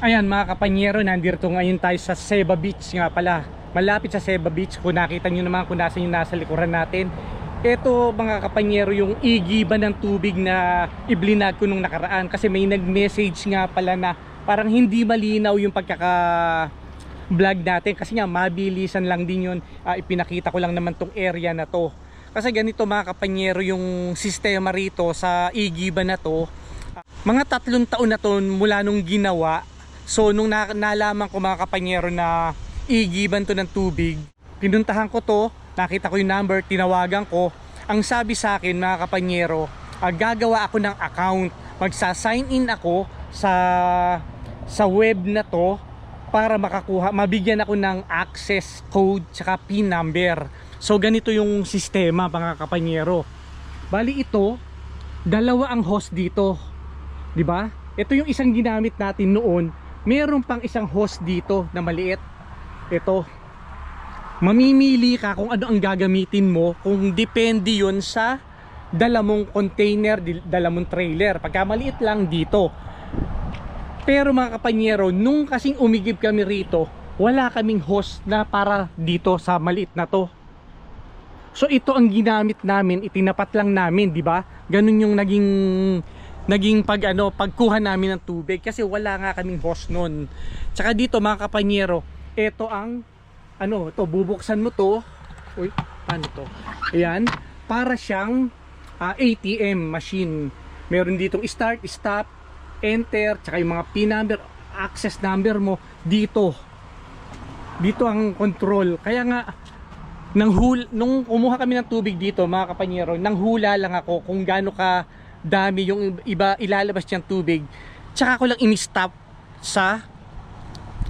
Ayan mga kapanyero, nandito ngayon tayo sa Seba Beach nga pala. Malapit sa Seba Beach, kung nakita nyo naman kung nasa yung nasa likuran natin. Ito mga kapanyero, yung igiban ng tubig na iblinag ko nung nakaraan. Kasi may nag-message nga pala na parang hindi malinaw yung pagkaka vlog natin kasi nga mabilisan lang din yun Ah, ipinakita ko lang naman tong area na to kasi ganito mga kapanyero yung sistema rito sa igiban na to mga tatlong taon na to mula nung ginawa so nung na- nalaman ko mga kapanyero na igiban to ng tubig pinuntahan ko to nakita ko yung number tinawagan ko. Ang sabi sa akin mga kapanyero ah, gagawa ako ng account. Magsa-sign in ako sa sa web na to para makakuha mabigyan ako ng access code tsaka pin number. So ganito yung sistema mga kapanyero. Bali ito dalawa ang host dito. Di ba? Ito yung isang ginamit natin noon meron pang isang host dito na maliit ito mamimili ka kung ano ang gagamitin mo kung depende yon sa dala container dala trailer pagka maliit lang dito pero mga kapanyero, nung kasing umigib kami rito, wala kaming host na para dito sa maliit na to. So ito ang ginamit namin, itinapat lang namin, di ba? Ganun yung naging naging pag ano, pagkuha namin ng tubig kasi wala nga kaming host noon. Tsaka dito mga kapanyero, ito ang ano, to bubuksan mo to. Uy, paano to? Ayan, para siyang ah, ATM machine. Meron ditong start, stop, enter, tsaka yung mga PIN number, access number mo dito. Dito ang control. Kaya nga nang hul nung kumuha kami ng tubig dito, mga kapanyero, nang hula lang ako kung gaano ka dami yung iba ilalabas niyang tubig. Tsaka ko lang in-stop sa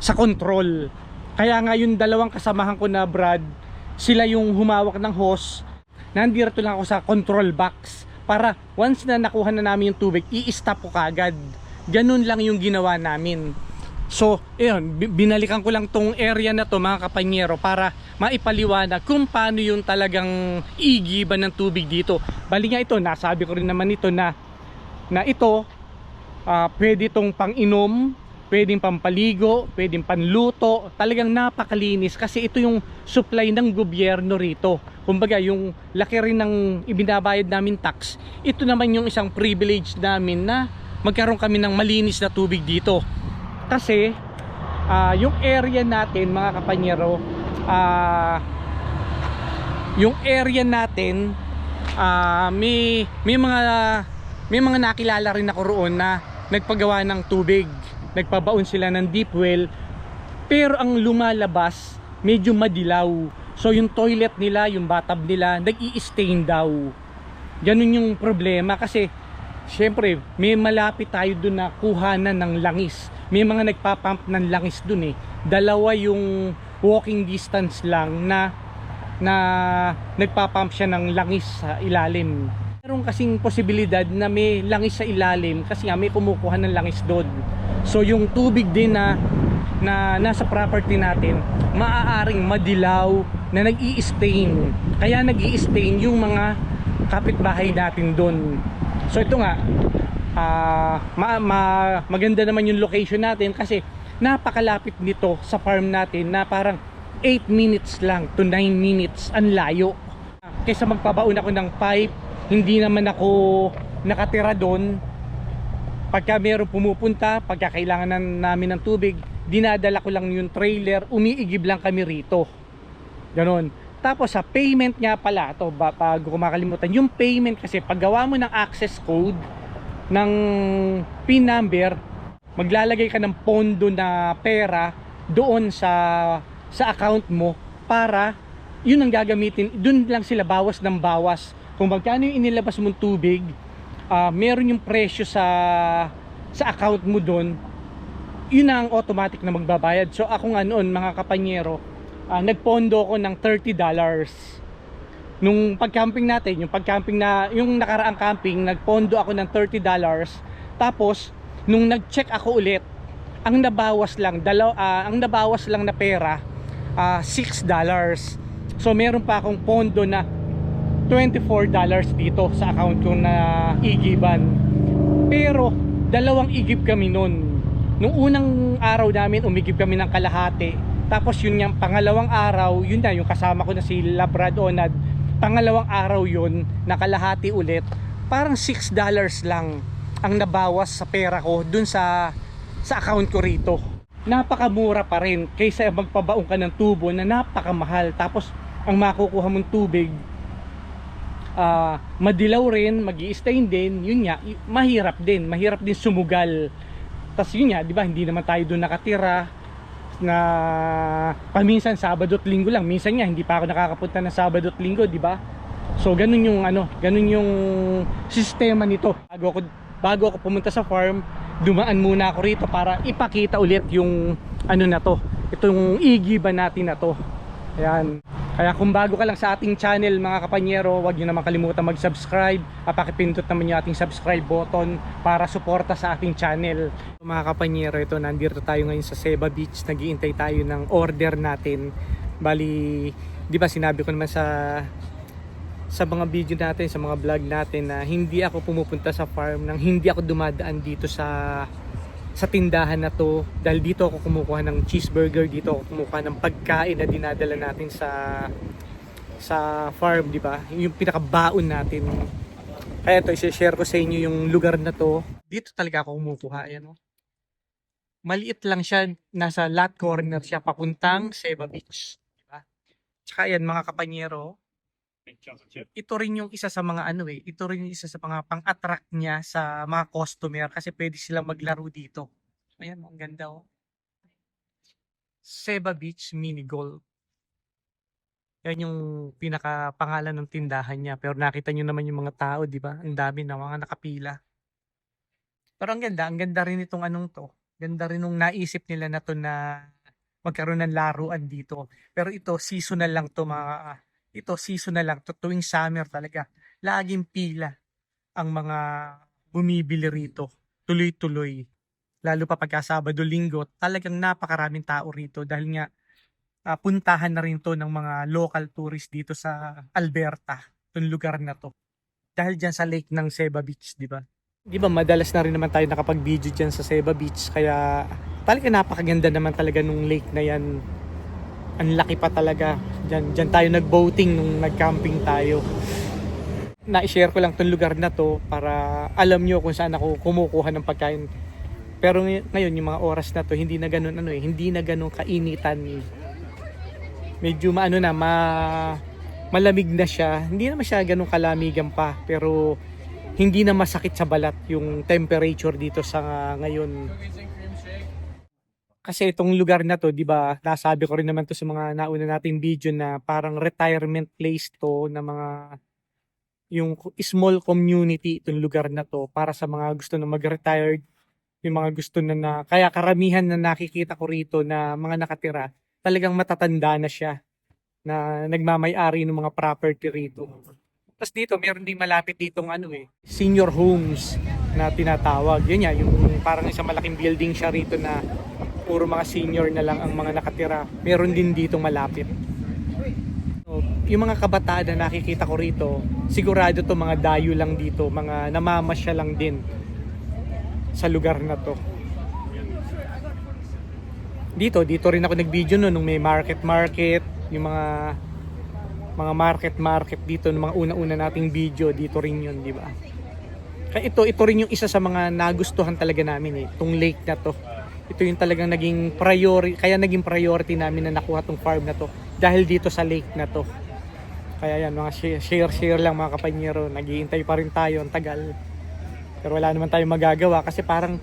sa control. Kaya nga yung dalawang kasamahan ko na Brad, sila yung humawak ng hose. Nandito lang ako sa control box para once na nakuha na namin yung tubig, i-stop ko kagad. Ganun lang yung ginawa namin. So, ayun, bi- binalikan ko lang tong area na to mga kapanyero para maipaliwanag kung paano yung talagang igiban ng tubig dito. Bali nga ito, nasabi ko rin naman ito na na ito ah, pwede itong pang-inom, pwedeng pampaligo, pwedeng panluto. Talagang napakalinis kasi ito yung supply ng gobyerno rito. Kumbaga yung laki rin ng ibinabayad namin tax, ito naman yung isang privilege namin na magkaroon kami ng malinis na tubig dito. Kasi ah, yung area natin mga kapanyero, ah yung area natin ah may may mga may mga nakilala rin ako roon na nagpagawa ng tubig. Nagpabaon sila ng deep well. Pero ang lumalabas medyo madilaw. So yung toilet nila yung bathtub nila nag stain daw. Ganun yung problema kasi syempre may malapit tayo dun na kuhanan ng langis may mga nagpapump ng langis dun eh dalawa yung walking distance lang na na nagpapump siya ng langis sa ilalim. Meron kasing posibilidad na may langis sa ilalim kasi nga may kumukuha ng langis doon. So yung tubig din na na nasa property natin maaaring madilaw na nag stain Kaya nag stain yung mga kapitbahay natin doon. So ito nga ah, ma, ma- maganda naman yung location natin kasi napakalapit nito sa farm natin na parang 8 minutes lang to 9 minutes ang layo. Kaysa magpabaon ako ng pipe hindi naman ako nakatira doon. Pagka meron pumupunta pagka kailangan na namin ng tubig dinadala ko lang yung trailer umiigib lang kami rito. Ganon tapos sa payment nga pala to ba, pag ko makalimutan yung payment kasi paggawa mo ng access code ng PIN number maglalagay ka ng pondo na pera doon sa sa account mo para yun ang gagamitin doon lang sila bawas ng bawas. Kung magkano yung inilabas mong tubig ah, meron yung presyo sa sa account mo doon yun ang automatic na magbabayad. So ako nga noon mga kapanyero ah, nagpondo ko ng 30 dollars nung pag-camping natin, yung pag-camping na, yung nakaraang camping, nagpondo ako ng 30 dollars. Tapos, nung nag-check ako ulit, ang nabawas lang, dalaw, ah, ang nabawas lang na pera, ah, 6 dollars. So, meron pa akong pondo na 24 dollars dito sa account ko na igiban. Pero, dalawang igib kami nun. Nung unang araw namin, umigib kami ng kalahati. Tapos yun yung pangalawang araw, yun na, yung kasama ko na si Labrad Onad. Pangalawang araw yun, nakalahati ulit. Parang 6 dollars lang ang nabawas sa pera ko dun sa sa account ko rito. Napakamura pa rin kaysa magpabaong ka ng tubo na napakamahal. Tapos ang makukuha mong tubig ah, madilaw rin, mag stain din, yun nga, mahirap din, mahirap din sumugal. Tapos yun nga, di ba, hindi naman tayo doon nakatira na paminsan Sabado at Linggo lang. Minsan nga, hindi pa ako nakakapunta ng Sabado at Linggo, di ba? So, ganun yung ano, ganun yung sistema nito. Bago ako, bago ako pumunta sa farm, dumaan muna ako rito para ipakita ulit yung ano na to. Itong igiba natin na to. Ayan. Kaya kung bago ka lang sa ating channel mga kapanyero, huwag nyo naman kalimutan mag-subscribe. at pakipindot naman yung ating subscribe button para suporta sa ating channel. Mga kapanyero, ito nandito tayo ngayon sa Seba Beach. Nagiintay tayo ng order natin. Bali, di ba sinabi ko naman sa sa mga video natin, sa mga vlog natin na hindi ako pumupunta sa farm nang hindi ako dumadaan dito sa sa tindahan na to dahil dito ako kumukuha ng cheeseburger dito ako kumukuha ng pagkain na dinadala natin sa sa farm di ba? Yung pinakabaon natin. Kaya to i-share ko sa inyo yung lugar na to. Dito talaga ako kumukuha ayan oh. maliit lang siya nasa lot corner siya papuntang Seba Beach di ba? Tsaka yan mga kapanyero ito rin yung isa sa mga ano eh, ito rin yung isa sa mga pang-attract niya sa mga customer kasi pwede silang maglaro dito. Ayan, ang ganda oh. Seba Beach Mini Golf. Yan yung pinaka pangalan ng tindahan niya. Pero nakita nyo naman yung mga tao, di ba? Ang dami na mga nakapila. Pero ang ganda, ang ganda rin itong anong to. Ganda rin nung naisip nila na to na magkaroon ng laruan dito. Pero ito, seasonal lang to mga ito seasonal lang. To tuwing summer talaga laging pila ang mga bumibili rito. Tuloy-tuloy. Lalo pa pagka Sabado Linggo talagang napakaraming tao rito dahil nga ah, puntahan na rin to ng mga local tourists dito sa Alberta itong lugar na to. Dahil dyan sa lake ng Seba Beach di ba? Di ba madalas na rin naman tayo nakapag-video dyan sa Seba Beach kaya talaga napakaganda naman talaga nung lake na yan ang laki pa talaga. Diyan, diyan tayo nag-boating nung nag-camping tayo. Na-share ko lang tong lugar na to para alam nyo kung saan ako kumukuha ng pagkain. Pero ngay- ngayon, yung mga oras na to, hindi na ganun, ano eh, hindi na ganun kainitan. Medyo maano na, ma, malamig na siya. Hindi naman siya ganun kalamigan pa. Pero hindi na masakit sa balat yung temperature dito sa ngayon kasi itong lugar na to, 'di ba? Nasabi ko rin naman to sa mga nauna nating video na parang retirement place to na mga yung small community itong lugar na to para sa mga gusto na mag-retired, yung mga gusto na, na kaya karamihan na nakikita ko rito na mga nakatira, talagang matatanda na siya na nagmamay-ari ng mga property rito. Tapos dito, meron din malapit ditong ano eh, senior homes na tinatawag. Yun nga, yung parang isang malaking building siya rito na puro mga senior na lang ang mga nakatira. Meron din dito malapit. So, yung mga kabataan na nakikita ko rito, sigurado to mga dayo lang dito, mga namamasya lang din sa lugar na to. Dito, dito rin ako nag-video no, nung may market market, yung mga mga market market dito, ng mga una-una nating video, dito rin yun, di ba? Kaya ito, ito rin yung isa sa mga nagustuhan talaga namin eh, itong lake na to ito yung talagang naging priority kaya naging priority namin na nakuha tong farm na to dahil dito sa lake na to. Kaya yan mga share share, share lang mga kapanyero naghihintay pa rin tayo ang tagal. Pero wala naman tayong magagawa kasi parang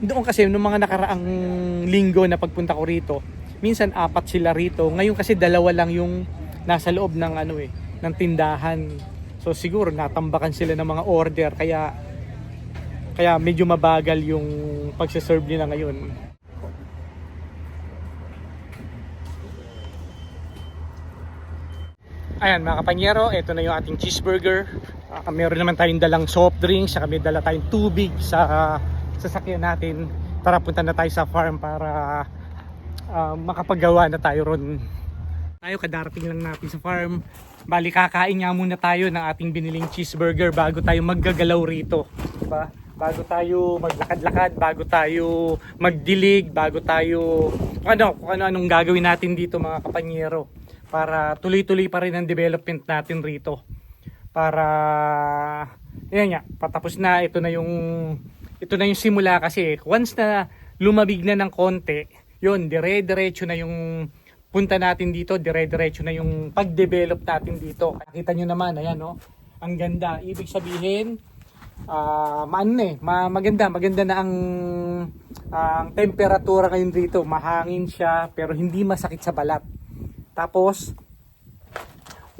doon kasi nung mga nakaraang linggo na pagpunta ko rito minsan apat sila rito. Ngayon kasi dalawa lang yung nasa loob ng ano eh ng tindahan. So siguro natambakan sila ng mga order kaya kaya medyo mabagal yung pagsaserve nila ngayon. Ayan mga kapanyero, ito na yung ating cheeseburger. Uh, meron naman tayong dalang soft drinks, saka may dala tayong tubig sa uh, sasakyan natin. Tara punta na tayo sa farm para uh, makapagawa na tayo ron. Tayo kadarating lang natin sa farm. Bali kakain nga muna tayo ng ating biniling cheeseburger bago tayo maggagalaw rito. Diba? Bago tayo maglakad-lakad, bago tayo magdilig, bago tayo ano, kung ano anong gagawin natin dito mga kapanyero para tuloy-tuloy pa rin ang development natin rito. Para yan nga, patapos na ito na yung ito na yung simula kasi once na lumabig na ng konti, yun, dire-diretso na yung punta natin dito, dire-diretso na yung pag-develop natin dito. Nakita nyo naman, ayan no, ang ganda. Ibig sabihin, ah maano eh, ma- maganda, maganda na ang ang temperatura ngayon dito. Mahangin siya pero hindi masakit sa balat. Tapos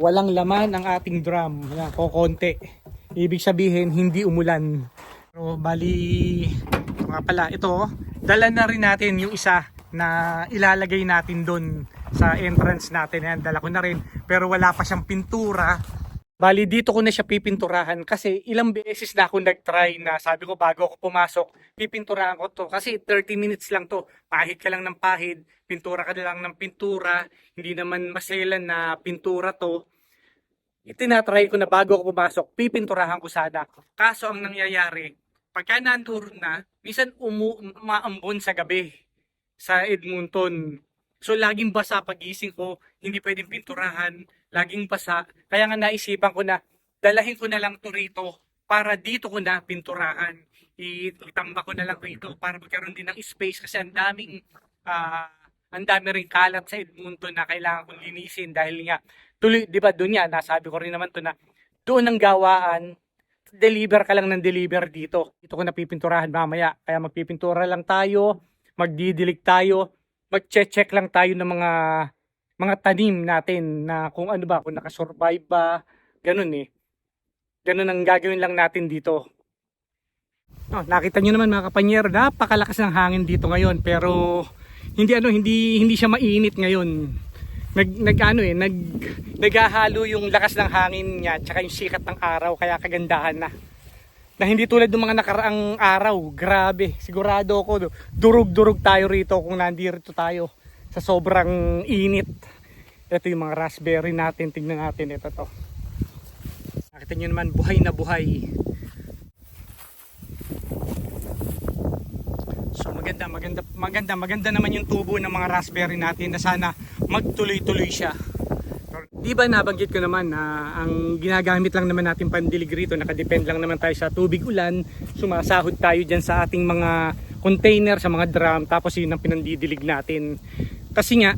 walang laman ang ating drum. Yan, kokonti. Ibig sabihin hindi umulan. Pero bali nga pala ito, dala na rin natin yung isa na ilalagay natin doon sa entrance natin. Yan, dala ko na rin. Pero wala pa siyang pintura. Bali, dito ko na siya pipinturahan kasi ilang beses na ako nag-try na sabi ko bago ako pumasok, pipinturahan ko to. Kasi 30 minutes lang to. Pahid ka lang ng pahid, pintura ka lang ng pintura. Hindi naman maselan na pintura to. Itinatry ko na bago ako pumasok, pipinturahan ko sana. Kaso ang nangyayari, pagka nandoon na, minsan umu umaambon sa gabi sa Edmonton. So laging basa pagising ko, hindi pwedeng pinturahan, laging basa. Kaya nga naisipan ko na dalahin ko na lang to rito para dito ko na pinturahan. Itamba ko na lang rito para magkaroon din ng space kasi ang daming ah, ang dami rin kalat sa Edmonton na kailangan kong linisin dahil nga tuloy, 'di ba doon nga nasabi ko rin naman to na doon ang gawaan deliver ka lang ng deliver dito. Ito ko napipinturahan mamaya. Kaya magpipintura lang tayo, magdidilig tayo, mag-check lang tayo ng mga mga tanim natin na kung ano ba, kung nakasurvive ba, ganun eh. Ganun ang gagawin lang natin dito. Oh, nakita nyo naman mga kapanyero, napakalakas ng hangin dito ngayon pero hindi ano, hindi hindi siya mainit ngayon. Nag nag ano eh, nag naghahalo yung lakas ng hangin niya tsaka yung sikat ng araw kaya kagandahan na. Na hindi tulad ng mga nakaraang araw, grabe. Sigurado ako durug-durug tayo rito kung nandito tayo sa sobrang init. Ito yung mga raspberry natin, tingnan natin ito to. Nakita nyo naman buhay na buhay. So maganda, maganda, maganda, maganda naman yung tubo ng mga raspberry natin na sana magtuloy-tuloy siya. Di ba nabanggit ko naman na ang ginagamit lang naman natin pandilig rito, nakadepend lang naman tayo sa tubig ulan, sumasahod tayo dyan sa ating mga container, sa mga drum, tapos yun ang pinandidilig natin. Kasi nga,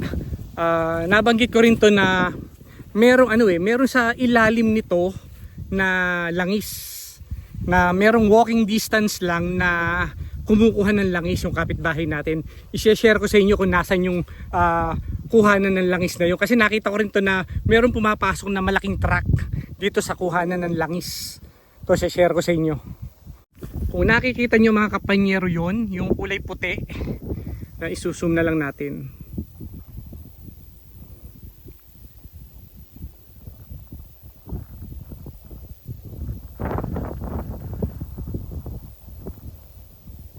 ah, nabanggit ko rin to na merong ano eh, meron sa ilalim nito na langis na merong walking distance lang na kumukuha ng langis yung kapitbahay natin. I-share ko sa inyo kung nasan yung ah, kuhanan ng langis na yun. Kasi nakita ko rin to na meron pumapasok na malaking truck dito sa kuhanan ng langis. To share ko sa inyo. Kung nakikita nyo mga kapanyero yon yung kulay puti, na isusum na lang natin.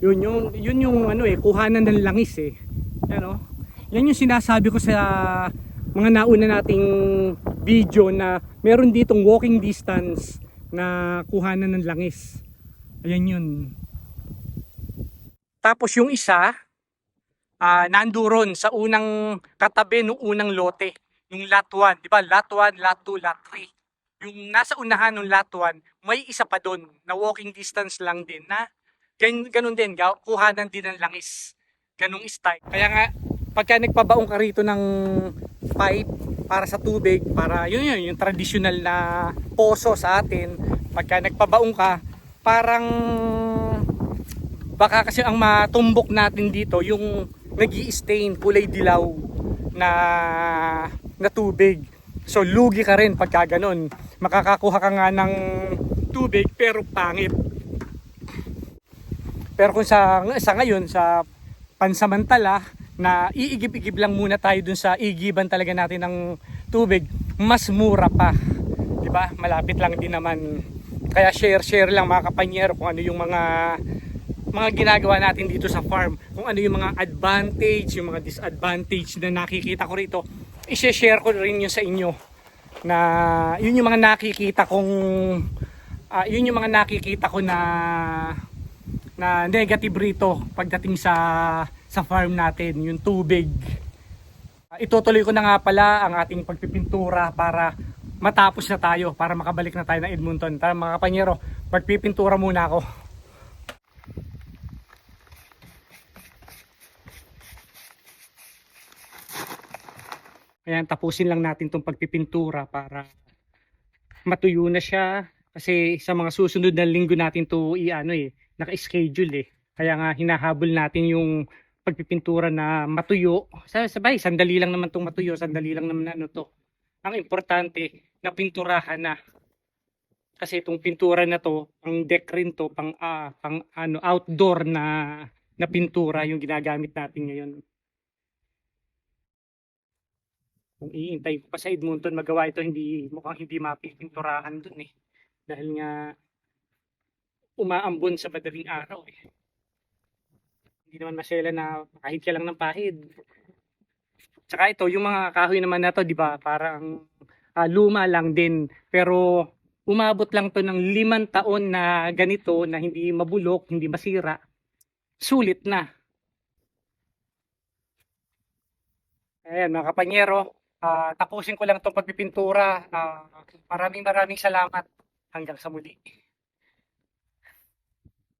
Yun yung yun yung ano eh kuhanan ng langis eh. Ano? Yan yung sinasabi ko sa mga nauna nating video na meron ditong walking distance na kuhanan ng langis. Ayan yun. Tapos yung isa ah nandoon sa unang katabi ng unang lote, yung lot 1, di ba? Lot 1, lot 2, lot 3. Yung nasa unahan ng lot 1, may isa pa doon na walking distance lang din na Gan, ganun din, kuhanan din ng langis. Ganung style. Kaya nga, pagka nagpabaong ka rito ng pipe para sa tubig, para yun yun, yung traditional na poso sa atin, pagka nagpabaong ka, parang baka kasi ang matumbok natin dito yung nag stain kulay dilaw na na tubig. So lugi ka rin pagka ganun. Makakakuha ka nga ng tubig pero pangit. Pero kung sa, sa ngayon, sa pansamantala, na iigib-igib lang muna tayo dun sa igiban talaga natin ng tubig, mas mura pa. 'Di ba? Malapit lang din naman. Kaya share-share lang mga kapanyero kung ano yung mga mga ginagawa natin dito sa farm. Kung ano yung mga advantage, yung mga disadvantage na nakikita ko rito. I-share ko rin yun sa inyo. Na yun yung mga nakikita kong ah, yun yung mga nakikita ko na na negative rito pagdating sa sa farm natin, yung tubig. Ah, Itutuloy ko na nga pala ang ating pagpipintura para matapos na tayo, para makabalik na tayo ng Edmonton. Tara mga kapanyero, magpipintura muna ako. Ayan, tapusin lang natin tong pagpipintura para matuyo na siya. Kasi sa mga susunod na linggo natin to i-ano eh, naka-schedule eh. Kaya nga hinahabol natin yung pagpipintura na matuyo. Sa- Sabay, sandali lang naman tong matuyo, sandali lang naman ano to. Ang importante, na pinturahan na. Kasi itong pintura na to, ang deck rin to, pang, ah, pang ano, outdoor na, na pintura yung ginagamit natin ngayon. Kung iintay ko pa sa Edmonton magawa ito, hindi, mukhang hindi mapipinturahan dun eh. Dahil nga, umaambon sa madaling araw eh. Hindi naman masela na kahit ka lang ng pahid. Tsaka ito, yung mga kahoy naman na to, di ba, parang ah, luma lang din. Pero umabot lang to ng limang taon na ganito, na hindi mabulok, hindi masira. Sulit na. Ayan, mga kapanyero, ah, tapusin ko lang itong pagpipintura. Ah, maraming maraming salamat. Hanggang sa muli.